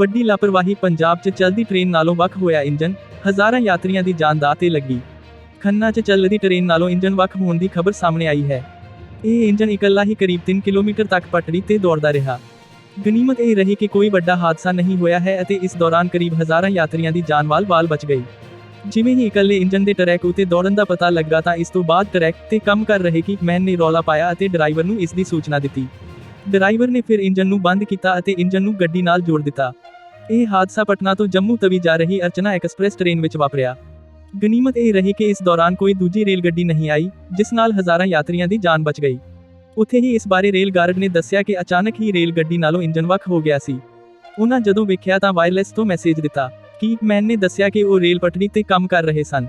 ਵੱਡੀ ਲਾਪਰਵਾਹੀ ਪੰਜਾਬ 'ਚ ਚੱਲਦੀ ਟ੍ਰੇਨ ਨਾਲੋਂ ਵੱਖ ਹੋਇਆ ਇੰਜਨ ਹਜ਼ਾਰਾਂ ਯਾਤਰੀਆਂ ਦੀ ਜਾਨ ਦਾ ਤੇ ਲੱਗੀ। ਖੰਨਾ 'ਚ ਚੱਲਦੀ ਟ੍ਰੇਨ ਨਾਲੋਂ ਇੰਜਨ ਵੱਖ ਹੋਣ ਦੀ ਖਬਰ ਸਾਹਮਣੇ ਆਈ ਹੈ। ਇਹ ਇੰਜਨ ਇਕੱਲਾ ਹੀ ਕਰੀਬ 3 ਕਿਲੋਮੀਟਰ ਤੱਕ ਪਟੜੀ ਤੇ ਦੌੜਦਾ ਰਿਹਾ। ਗਨੀਮਤ ਇਹ ਰਹੀ ਕਿ ਕੋਈ ਵੱਡਾ ਹਾਦਸਾ ਨਹੀਂ ਹੋਇਆ ਹੈ ਅਤੇ ਇਸ ਦੌਰਾਨ ਕਰੀਬ ਹਜ਼ਾਰਾਂ ਯਾਤਰੀਆਂ ਦੀ ਜਾਨ ਵਾਲ-ਵਾਲ ਬਚ ਗਈ। ਜਿਵੇਂ ਹੀ ਇਕੱਲੇ ਇੰਜਨ ਦੇ ਟਰੈਕ ਉਤੇ ਦੌੜਨ ਦਾ ਪਤਾ ਲੱਗਾ ਤਾਂ ਇਸ ਤੋਂ ਬਾਅਦ ਟਰੈਕ ਤੇ ਕੰਮ ਕਰ ਰਹੇ ਕਿ ਮੈਨ ਨੇ ਰੌਲਾ ਪਾਇਆ ਅਤੇ ਡਰਾਈਵਰ ਨੂੰ ਇਸ ਦੀ ਸੂਚਨਾ ਦਿੱਤੀ। ਡਰਾਈਵਰ ਨੇ ਫਿਰ ਇੰਜਨ ਨੂੰ ਬੰਦ ਕੀਤਾ ਅਤੇ ਇੰਜਨ ਨੂੰ ਗੱਡੀ ਨਾਲ ਜੋੜ ਦਿੱਤਾ। ਇਹ ਹਾਦਸਾ ਪਟਨਾ ਤੋਂ ਜੰਮੂ ਤਵੀ ਜਾ ਰਹੀ ਅਰਚਨਾ ਐਕਸਪ੍ਰੈਸ ਟ੍ਰੇਨ ਵਿੱਚ ਵਾਪਰਿਆ। ਗਨੀਮਤ ਇਹ ਰਹੀ ਕਿ ਇਸ ਦੌਰਾਨ ਕੋਈ ਦੂਜੀ ਰੇਲ ਗੱਡੀ ਨਹੀਂ ਆਈ, ਜਿਸ ਨਾਲ ਹਜ਼ਾਰਾਂ ਯਾਤਰੀਆਂ ਦੀ ਜਾਨ ਬਚ ਗਈ। ਉੱਥੇ ਹੀ ਇਸ ਬਾਰੇ ਰੇਲ ਗਾਰਡ ਨੇ ਦੱਸਿਆ ਕਿ ਅਚਾਨਕ ਹੀ ਰੇਲ ਗੱਡੀ ਨਾਲੋਂ ਇੰਜਨ ਵੱਖ ਹੋ ਗਿਆ ਸੀ। ਉਹਨਾਂ ਜਦੋਂ ਵੇਖਿਆ ਤਾਂ ਵਾਇਰਲੈਸ ਤੋਂ ਮੈਸੇਜ ਦਿੱਤਾ ਕਿ ਮੈਨ ਨੇ ਦੱਸਿਆ ਕਿ ਉਹ ਰੇਲ ਪਟੜੀ ਤੇ ਕੰਮ ਕਰ ਰਹੇ ਸਨ।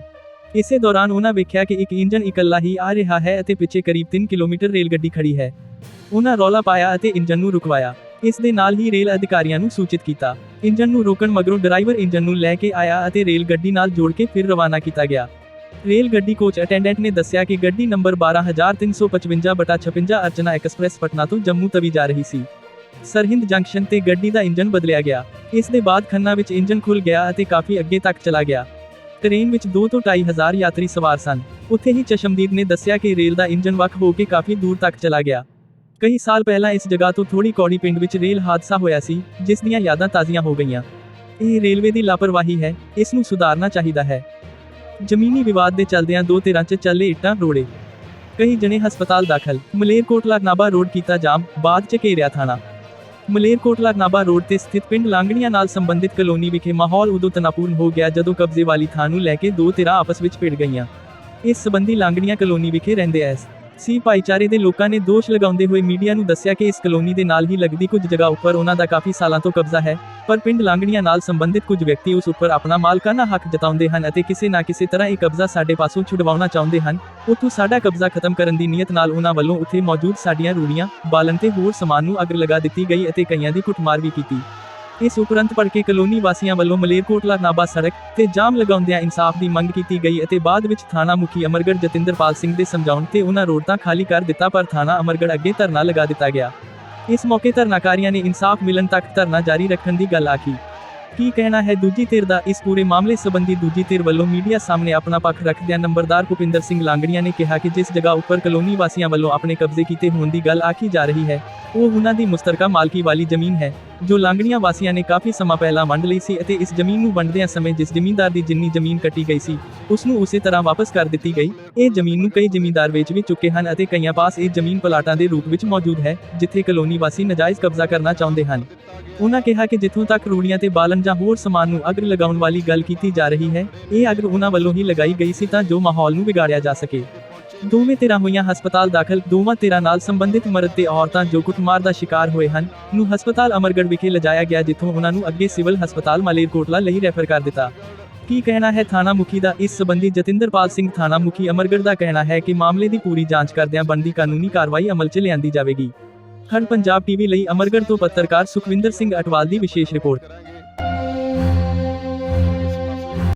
ਇਸੇ ਦੌਰਾਨ ਉਹਨਾਂ ਵੇਖਿਆ ਕਿ ਇੱਕ ਇੰਜਨ ਇਕੱਲਾ ਹੀ ਆ ਰਿਹਾ ਹੈ ਅਤੇ ਪਿੱਛੇ ਕਰੀਬ 3 ਕਿਲੋਮੀਟਰ ਰੇਲ ਗੱਡੀ ਖੜੀ ਹੈ। ਉਹਨਾਂ ਰੌਲਾ ਪਾਇਆ ਅਤੇ ਇੰਜਨ ਨੂੰ ਰੁਕਵਾਇਆ। ਇਸ ਦੇ ਨਾਲ ਹੀ ਰੇਲ ਅਧਿਕਾਰੀਆਂ ਨੂੰ ਸੂਚਿਤ ਕੀਤਾ। ਇੰਜਨ ਨੂੰ ਰੋਕਣ ਮਗਰੋਂ ਡਰਾਈਵਰ ਇੰਜਨ ਨੂੰ ਲੈ ਕੇ ਆਇਆ ਅਤੇ ਰੇਲ ਗੱਡੀ ਨਾਲ ਜੋੜ ਕੇ ਫਿਰ ਰਵਾਨਾ ਕੀਤਾ ਗਿਆ। ਰੇਲ ਗੱਡੀ ਕੋਚ ਅਟੈਂਡੈਂਟ ਨੇ ਦੱਸਿਆ ਕਿ ਗੱਡੀ ਨੰਬਰ 12355/56 ਅਰਚਨਾ ਐਕਸਪ੍ਰੈਸ ਪਟਨਾ ਤੋਂ ਜੰਮੂ ਤਵੀ ਜਾ ਰਹੀ ਸੀ। ਸਰਹਿੰਦ ਜੰਕਸ਼ਨ ਤੇ ਗੱਡੀ ਦਾ ਇੰਜਨ ਬਦਲਿਆ ਗਿਆ। ਇਸ ਦੇ ਬਾਅਦ ਖੰਨਾ ਵਿੱਚ ਇੰਜਨ ਖੁੱਲ ਗਿਆ ਅਤੇ ਕਾਫੀ ਅੱਗੇ ਤੱਕ ਚਲਾ ਗਿਆ। ਟ੍ਰੇਨ ਵਿੱਚ 2 ਤੋਂ 2.5 ਹਜ਼ਾਰ ਯਾਤਰੀ ਸਵਾਰ ਸਨ। ਉੱਥੇ ਹੀ ਚਸ਼ਮਦੀਦ ਨੇ ਦੱਸਿਆ ਕਿ ਰੇਲ ਦਾ ਇੰਜਨ ਵੱਖ ਹੋ ਕੇ ਕਾਫੀ ਦੂਰ ਤੱਕ ਚਲਾ ਗਿਆ। ਕਈ ਸਾਲ ਪਹਿਲਾਂ ਇਸ ਜਗ੍ਹਾ ਤੋਂ ਥੋੜੀ ਕੌੜੀ ਪਿੰਡ ਵਿੱਚ ਰੇਲ ਹਾਦਸਾ ਹੋਇਆ ਸੀ, ਜਿਸ ਦੀਆਂ ਯਾਦਾਂ ਤਾਜ਼ੀਆਂ ਹੋ ਗਈਆਂ। ਇਹ ਰੇਲਵੇ ਦੀ ਲਾਪਰਵਾਹੀ ਹੈ, ਇਸ ਨੂੰ ਸੁਧਾਰਨਾ ਚਾਹੀਦਾ ਹੈ। ਜ਼ਮੀਨੀ ਵਿਵਾਦ ਦੇ ਚੱਲਦਿਆਂ ਦੋ ਧਿਰਾਂ 'ਚ ਚੱਲੇ ਇੱਟਾਂ ਰੋੜੇ। ਕਈ ਜਣੇ ਹਸਪਤਾਲ ਦਾਖਲ। ਮਲੇਰਕੋਟਲਾ ਨਾਬਾ ਰੋਡ ਕੀਤਾ ਜਾਮ, ਬਾਅਦ 'ਚ ਘੇਰਿਆ ਥਾਣਾ। ਮਲੇਰਕੋਟਲਾ ਨਾਬਾ ਰੋਡ ਤੇ ਸਥਿਤ ਪਿੰਡ ਲਾਂਗੜੀਆਂ ਨਾਲ ਸੰਬੰਧਿਤ ਕਲੋਨੀ ਵਿਖੇ ਮਾਹੌਲ ਉਦੋਂ ਤਣਾਪੂਰਨ ਹੋ ਗਿਆ ਜਦੋਂ ਕਬਜ਼ੇ ਵਾਲੀ ਥਾਂ ਨੂੰ ਲੈ ਕੇ ਦੋ ਧਿਰਾਂ ਆਪਸ ਵਿੱਚ ਭਿੜ ਗਈਆਂ। ਇਸ ਸਬੰਧੀ ਲਾਂਗੜੀਆਂ ਕਲੋਨੀ ਵਿਖੇ ਰਹਿੰਦੇ ਐਸ ਸੀ ਭਾਈਚਾਰੇ ਦੇ ਲੋਕਾਂ ਨੇ ਦੋਸ਼ ਲਗਾਉਂਦੇ ਹੋਏ ਮੀਡੀਆ ਨੂੰ ਦੱਸਿਆ ਕਿ ਇਸ ਕਲੋਨੀ ਦੇ ਨਾਲ ਹੀ ਲੱਗਦੀ ਕੁਝ ਜਗ੍ਹਾ ਉੱਪਰ ਉਹਨਾਂ ਦਾ ਕਾਫੀ ਸਾਲਾਂ ਤੋਂ ਕਬਜ਼ਾ ਹੈ, ਪਰ ਪਿੰਡ ਲਾਂਗੜੀਆਂ ਨਾਲ ਸੰਬੰਧਿਤ ਕੁਝ ਵਿਅਕਤੀ ਉਸ ਉੱਪਰ ਆਪਣਾ ਮਾਲਕਾਨਾ ਹੱਕ ਜਤਾਉਂਦੇ ਹਨ ਅਤੇ ਕਿਸੇ ਨਾ ਕਿਸੇ ਤਰ੍ਹਾਂ ਇਹ ਕਬਜ਼ਾ ਸਾਡੇ ਪਾਸੋਂ ਛੁਡਵਾਉਣਾ ਚਾਹੁੰਦੇ ਹਨ। ਉੱਥੋਂ ਸਾਡਾ ਕਬਜ਼ਾ ਖਤਮ ਕਰਨ ਦੀ ਨੀਅਤ ਨਾਲ ਉਹਨਾਂ ਵੱਲੋਂ ਉੱਥੇ ਮੌਜੂਦ ਸਾਡੀਆਂ ਰੂੜੀਆਂ, ਬਾਲਣ ਤੇ ਹੋਰ ਸਮਾਨ ਨੂੰ ਅੱਗ ਲਗਾ ਦਿੱਤੀ ਗਈ ਅਤੇ ਕਈਆਂ ਦੀ ਕੁੱਟਮਾਰ ਵੀ ਕੀਤੀ। ਇਸ ਉਪਰੰਤ ਪੜ ਕੇ ਕਲੋਨੀ ਵਾਸੀਆਂ ਵੱਲੋਂ ਮਲੇਰਕੋਟਲਾ ਨਾਬਾ ਸੜਕ ਤੇ ਜਾਮ ਲਗਾਉਂਦਿਆਂ ਇਨਸਾਫ ਦੀ ਮੰਗ ਕੀਤੀ ਗਈ ਅਤੇ ਬਾਅਦ ਵਿੱਚ ਥਾਣਾ ਮੁਖੀ ਅਮਰਗੜ ਜਤਿੰਦਰਪਾਲ ਸਿੰਘ ਦੇ ਸਮਝਾਉਣ ਤੇ ਉਹਨਾਂ ਰੋਡ ਤਾਂ ਖਾਲੀ ਕਰ ਦਿੱਤਾ ਪਰ ਥਾਣਾ ਅਮਰਗੜ ਅੱਗੇ ਧਰਨਾ ਲਗਾ ਦਿੱਤਾ ਗਿਆ। ਇਸ ਮੌਕੇ ਧਰਨਾਕਾਰੀਆਂ ਨੇ ਇਨਸਾਫ ਮਿਲਣ ਤੱਕ ਧਰਨਾ ਜਾਰੀ ਰੱਖਣ ਦੀ ਗੱਲ ਆਖੀ। ਕੀ ਕਹਿਣਾ ਹੈ? ਦੂਜੀ ਧਿਰ ਦਾ ਇਸ ਪੂਰੇ ਮਾਮਲੇ ਸੰਬੰਧੀ ਦੂਜੀ ਧਿਰ ਵੱਲੋਂ ਮੀਡੀਆ ਸਾਹਮਣੇ ਆਪਣਾ ਪੱਖ ਰੱਖਦਿਆਂ ਨੰਬਰਦਾਰ ਭੁਪਿੰਦਰ ਸਿੰਘ ਲਾਂਗੜੀਆਂ ਨੇ ਕਿਹਾ ਕਿ ਜਿਸ ਜਗ੍ਹਾ ਉੱਪਰ ਕਲੋਨੀ ਵਾਸੀਆਂ ਵੱਲੋਂ ਆਪਣੇ ਕਬਜ਼ੇ ਕੀਤੇ ਹੋਣ ਦੀ ਗੱਲ ਆਖੀ ਜਾ ਰਹੀ ਹੈ, ਉਹ ਉਹਨਾਂ ਦੀ ਮੁਸ਼ਤਰਕਾ ਮਾਲਕੀ ਵਾਲੀ ਜ਼ਮੀਨ ਹੈ, ਜੋ ਲਾਂਗੜੀਆਂ ਵਾਸੀਆਂ ਨੇ ਕਾਫੀ ਸਮਾਂ ਪਹਿਲਾਂ ਵੰਡ ਲਈ ਸੀ ਅਤੇ ਇਸ ਜ਼ਮੀਨ ਨੂੰ ਵੰਡਦਿਆਂ ਸਮੇਂ ਜਿਸ ਜ਼ਮੀਨਦਾਰ ਦੀ ਜਿੰਨੀ ਜ਼ਮੀਨ ਕੱਟੀ ਗਈ ਸੀ, ਉਸ ਨੂੰ ਉਸੇ ਤਰ੍ਹਾਂ ਵਾਪਸ ਕਰ ਦਿੱਤੀ ਗਈ। ਇਹ ਜ਼ਮੀਨ ਨੂੰ ਕਈ ਜ਼ਮੀਨਦਾਰ ਵੇਚ ਵੀ ਚੁੱਕੇ ਹਨ ਅਤੇ ਕਈਆਂ ਪਾਸ ਇਹ ਜ਼ਮੀਨ ਪਲਾਟਾਂ ਦੇ ਰੂਪ ਵਿੱਚ ਮੌਜੂਦ ਹੈ, ਜਿੱਥੇ ਕਲੋਨੀ ਵਾਸੀ ਨਜਾਇਜ਼ ਕਬਜ਼ਾ ਕਰਨਾ ਚਾਹੁੰਦੇ ਹਨ। ਉਹਨਾਂ ਕਿਹਾ ਕਿ ਜਿੱਥੋਂ ਤੱਕ ਰੂੜੀਆਂ ਤੇ ਬਾਲਣ ਜਾਂ ਹੋਰ ਸਮਾਨ ਨੂੰ ਅੱਗ ਲਗਾਉਣ ਵਾਲੀ ਗੱਲ ਕੀਤੀ ਜਾ ਰਹੀ ਹੈ, ਇਹ ਅੱਗ ਉਹਨਾਂ ਵੱਲੋਂ ਹੀ ਲਗਾਈ ਗਈ ਸੀ ਤਾਂ ਜੋ ਮਾਹੌਲ ਨੂੰ ਵਿਗਾੜਿਆ ਜਾ ਸਕੇ। ਦੋਵੇਂ ਧਿਰਾਂ ਹੋਈਆਂ ਹਸਪਤਾਲ ਦਾਖਲ, ਦੋਵਾਂ ਧਿਰਾਂ ਨਾਲ ਸੰਬੰਧਿਤ ਮਰਦ ਤੇ ਔਰਤਾਂ ਜੋ ਕੁੱਟਮਾਰ ਦਾ ਸ਼ਿਕਾਰ ਹੋਏ ਹਨ, ਨੂੰ ਹਸਪਤਾਲ ਅਮਰਗੜ ਵਿਖੇ ਲਿਜਾਇਆ ਗਿਆ ਜਿੱਥੋਂ ਉਹਨਾਂ ਨੂੰ ਅੱਗੇ ਸਿਵਲ ਹਸਪਤਾਲ ਮਲੇਰਕੋਟਲਾ ਲਈ ਰੈਫਰ ਕਰ ਦਿੱਤਾ। ਕੀ ਕਹਿਣਾ ਹੈ ਥਾਣਾ ਮੁਖੀ ਦਾ? ਇਸ ਸੰਬੰਧੀ ਜਤਿੰਦਰਪਾਲ ਸਿੰਘ ਥਾਣਾ ਮੁਖੀ ਅਮਰਗੜ ਦਾ ਕਹਿਣਾ ਹੈ ਕਿ ਮਾਮਲੇ ਦੀ ਪੂਰੀ ਜਾਂਚ ਕਰਦਿਆਂ ਬਣਦੀ ਕਾਨੂੰਨੀ ਕਾਰਵਾਈ ਅਮਲ 'ਚ ਲਿਆਂਦੀ ਜਾਵੇਗੀ। ਹਰ ਪੰਜਾਬ ਟੀਵੀ ਲਈ ਅਮਰਗੜ ਤੋਂ ਪੱਤਰਕਾਰ ਸੁਖਵਿੰਦਰ ਸਿੰਘ ਅਟਵਾਲ ਦੀ ਵਿਸ਼ੇਸ਼ ਰਿਪੋਰਟ।